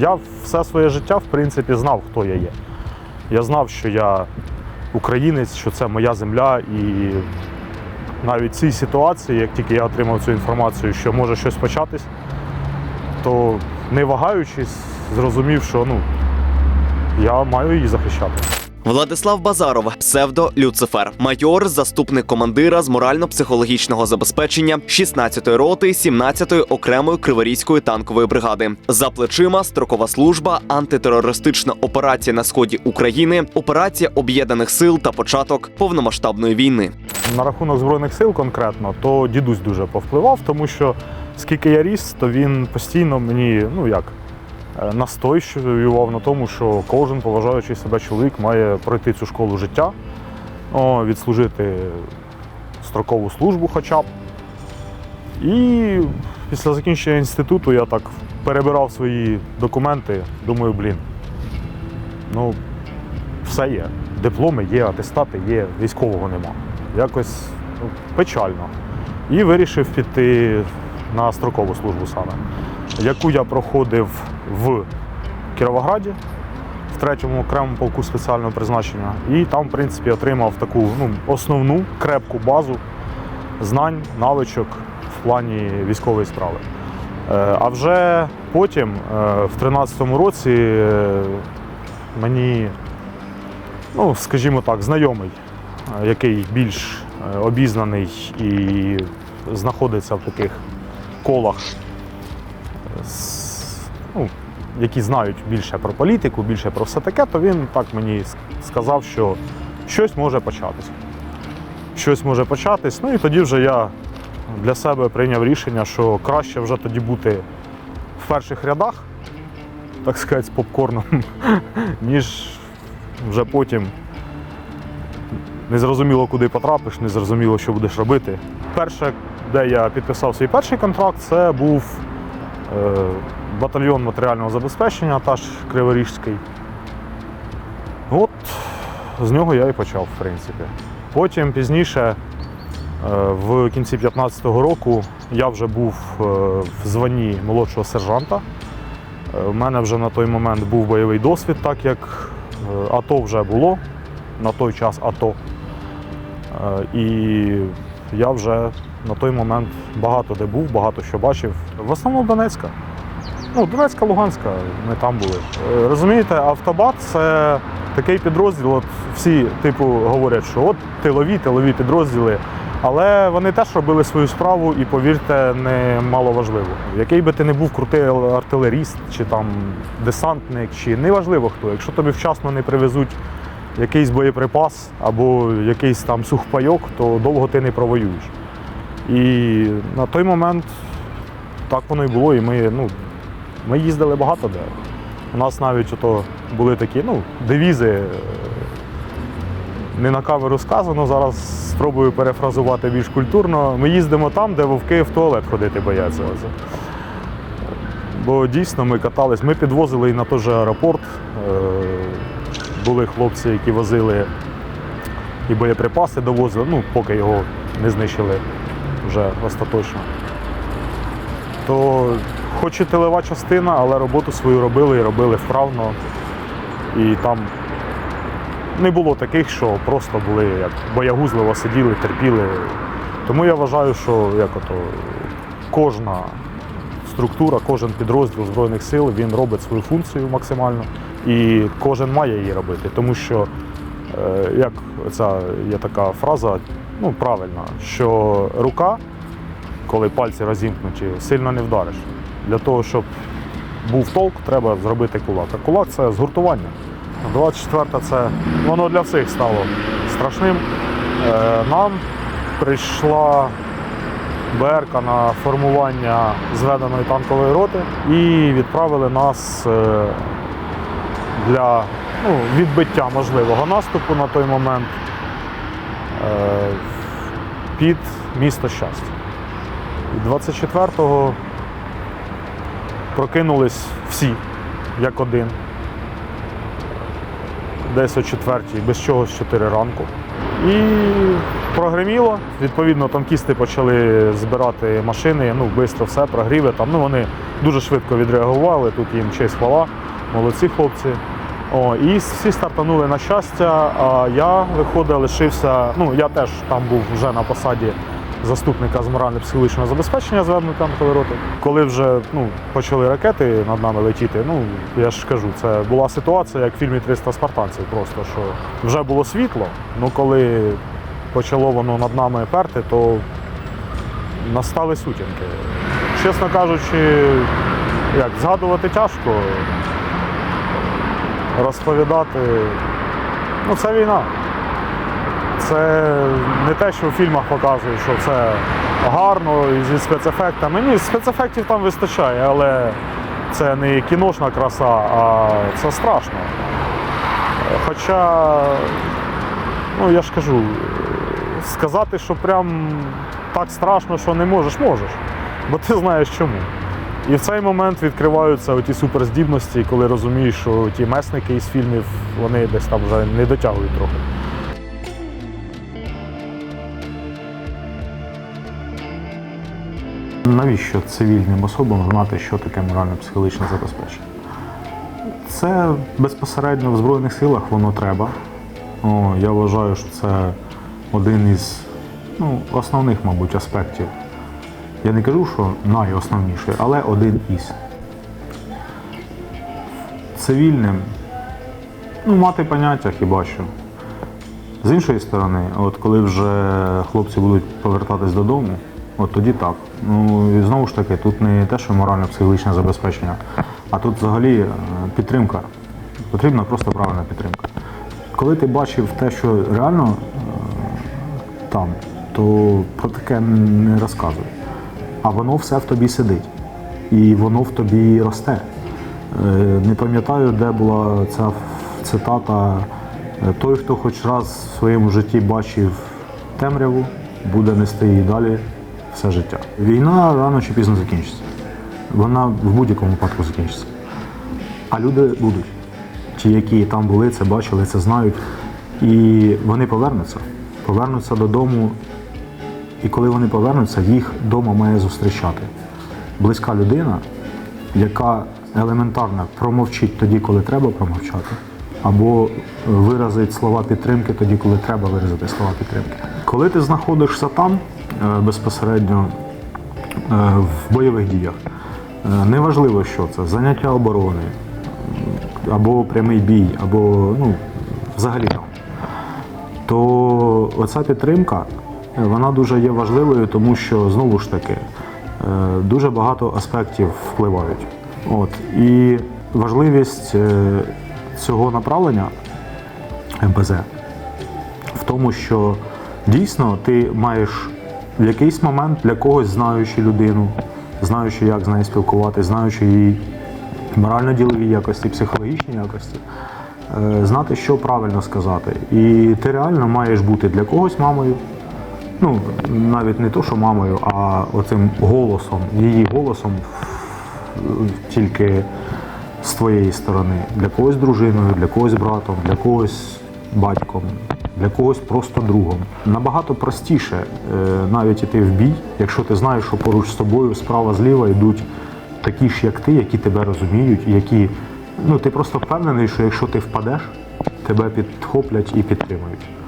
Я все своє життя, в принципі, знав, хто я є. Я знав, що я українець, що це моя земля, і навіть в цій ситуації, як тільки я отримав цю інформацію, що може щось початись, то не вагаючись, зрозумів, що ну, я маю її захищати. Владислав Базаров, псевдо Люцифер, майор, заступник командира з морально-психологічного забезпечення 16-ї роти 17-ї окремої криворізької танкової бригади. За плечима строкова служба, антитерористична операція на сході України, операція об'єднаних сил та початок повномасштабної війни. На рахунок Збройних сил конкретно, то дідусь дуже повпливав, тому що скільки я ріс, то він постійно мені, ну як, настоював на тому, що кожен поважаючий себе чоловік має пройти цю школу життя, відслужити строкову службу хоча б. І після закінчення інституту я так перебирав свої документи, думаю, блін, ну, все є. Дипломи є, атестати є, військового нема. Якось ну, печально. І вирішив піти на строкову службу саме, яку я проходив в Кіровограді, в третьому окремому полку спеціального призначення. І там, в принципі, отримав таку ну, основну крепку базу знань, навичок в плані військової справи. Е, А вже потім, е, в 2013 році, е, мені ну, скажімо так, знайомий, який більш обізнаний і знаходиться в таких колах, ну, які знають більше про політику, більше про все таке, то він так мені сказав, що щось може початись. Щось може початись. Ну і тоді вже я для себе прийняв рішення, що краще вже тоді бути в перших рядах, так сказати, з попкорном, ніж вже потім не зрозуміло, куди потрапиш, не зрозуміло, що будеш робити. Перше, де я підписав свій перший контракт, це був батальйон матеріального забезпечення, теж Криворіжський. От з нього я і почав, в принципі. Потім пізніше, е, в кінці 15-го року, я вже був е, в званні молодшого сержанта. Е, У мене вже на той момент був бойовий досвід, так як е, АТО вже було на той час АТО. Е, І я вже на той момент багато де був, багато що бачив. В основному Донецька. Ну, Донецька, Луганська, ми там були. Е, Розумієте, автобат це такий підрозділ. От всі, типу, говорять, що от тилові, тилові підрозділи. Але вони теж робили свою справу і, повірте, не мало важливо. Який би ти не був крутий артилеріст, чи там десантник, чи неважливо хто, якщо тобі вчасно не привезуть якийсь боєприпас або якийсь там сухпайок, то довго ти не провоюєш. І на той момент так воно і було, і ми, ну, ми їздили багато де. У нас навіть ото були такі ну, девізи. е, Не на камеру сказано, зараз спробую перефразувати більш культурно. Ми їздимо там, де вовки в туалет ходити бояться. Бо дійсно ми катались, ми підвозили і на той же аеропорт. Е, Були хлопці, які возили і боєприпаси довозили, ну, поки його не знищили вже остаточно. То хоч і тилова частина, але роботу свою робили і робили вправно. І там не було таких, що просто були як боягузливо сиділи, терпіли. Тому я вважаю, що як ото, кожна структура, кожен підрозділ Збройних сил він робить свою функцію максимально і кожен має її робити. Тому що, е, як ця є така фраза, ну правильна, що рука, коли пальці розімкнуті, сильно не вдариш. Для того, щоб був толк, треба зробити кулак. А кулак це згуртування. 24 це воно для всіх стало страшним. Е, Нам прийшла БРК на формування зведеної танкової роти і відправили нас е, для ну, відбиття можливого наступу на той момент е, під місто щастя. І 24-го прокинулись всі як один. десь о 4, без чогось 4 ранку. І прогреміло. Відповідно, танкісти почали збирати машини, ну, швидко все, прогріви там. Ну, вони дуже швидко відреагували, тут їм честь хвала, молодці хлопці. О, і всі стартанули на щастя, а я виходив, лишився. Ну, я теж там був вже на посаді заступника з морально-психологічного забезпечення звернути роти. Коли вже ну, почали ракети над нами летіти, ну я ж кажу, це була ситуація, як в фільмі 300 спартанців, просто що вже було світло, ну коли почало воно над нами перти, то настали сутінки. Чесно кажучи, як згадувати тяжко, розповідати. Ну, це війна. Це не те, що в фільмах показують, що це гарно зі спецефектами. Ні, спецефектів там вистачає, але це не кіношна краса, а це страшно. Хоча, ну я ж кажу, сказати, що прям так страшно, що не можеш, можеш. Бо ти знаєш чому. І в цей момент відкриваються оті суперздібності, коли розумієш, що ті месники із фільмів вони десь там вже не дотягують трохи. Навіщо цивільним особам знати, що таке морально-психологічне забезпечення? Це безпосередньо в Збройних силах воно треба. Я вважаю, що це один із ну, основних, мабуть, аспектів. Я не кажу, що найосновніший, але один із. Цивільним ну, мати поняття хіба що. З іншої сторони, от коли вже хлопці будуть повертатись додому, от тоді так. Ну і знову ж таки, тут не те, що морально-психологічне забезпечення, а тут взагалі е, підтримка. Потрібна просто правильна підтримка. Коли ти бачив те, що реально е, там, то про таке не розказуй. А воно все в тобі сидить. І воно в тобі росте. Е, Не пам'ятаю, де була ця цитата. Е, Той, хто хоч раз в своєму житті бачив темряву, буде нести її далі все життя. Війна рано чи пізно закінчиться. Вона в будь-якому випадку закінчиться. А люди будуть. Ті, які там були, це бачили, це знають. І вони повернуться. Повернуться додому. І коли вони повернуться, їх вдома має зустрічати близька людина, яка елементарно промовчить тоді, коли треба промовчати, або виразить слова підтримки тоді, коли треба виразити слова підтримки. Коли ти знаходишся там е, безпосередньо е, в бойових діях, е, неважливо, що це заняття оборони, або прямий бій, або ну, взагалі там то оця підтримка е, вона дуже є важливою, тому що знову ж таки е, дуже багато аспектів впливають. От і важливість е, цього направлення МПЗ в тому, що дійсно ти маєш в якийсь момент для когось знаючи людину, знаючи, як з нею спілкуватися, знаючи її морально-ділові якості, психологічні якості, е, знати, що правильно сказати. І ти реально маєш бути для когось мамою. Ну, навіть не то, що мамою, а оцим голосом, її голосом тільки з твоєї сторони. Для когось дружиною, для когось братом, для когось батьком, для когось просто другом. Набагато простіше е, навіть іти в бій, якщо ти знаєш, що поруч з тобою справа зліва йдуть такі ж, як ти, які тебе розуміють, які ну ти просто впевнений, що якщо ти впадеш, тебе підхоплять і підтримують.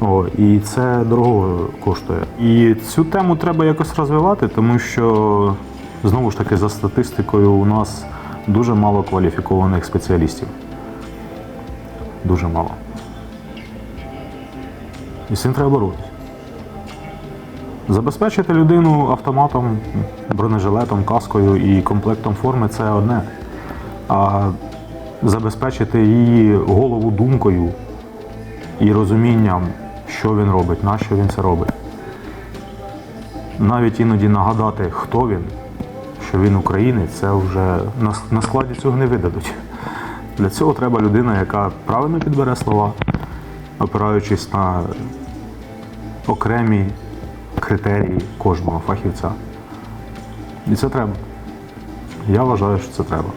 О, і це дорого коштує. І цю тему треба якось розвивати, тому що знову ж таки за статистикою у нас дуже мало кваліфікованих спеціалістів. Дуже мало. І з цим треба боротися. Забезпечити людину автоматом, бронежилетом, каскою і комплектом форми це одне. А забезпечити її голову думкою і розумінням, що він робить, на що він це робить. Навіть іноді нагадати, хто він, що він українець, це вже на, складі цього не видадуть. Для цього треба людина, яка правильно підбере слова, опираючись на окремі критерії кожного фахівця. І це треба. Я вважаю, що це треба.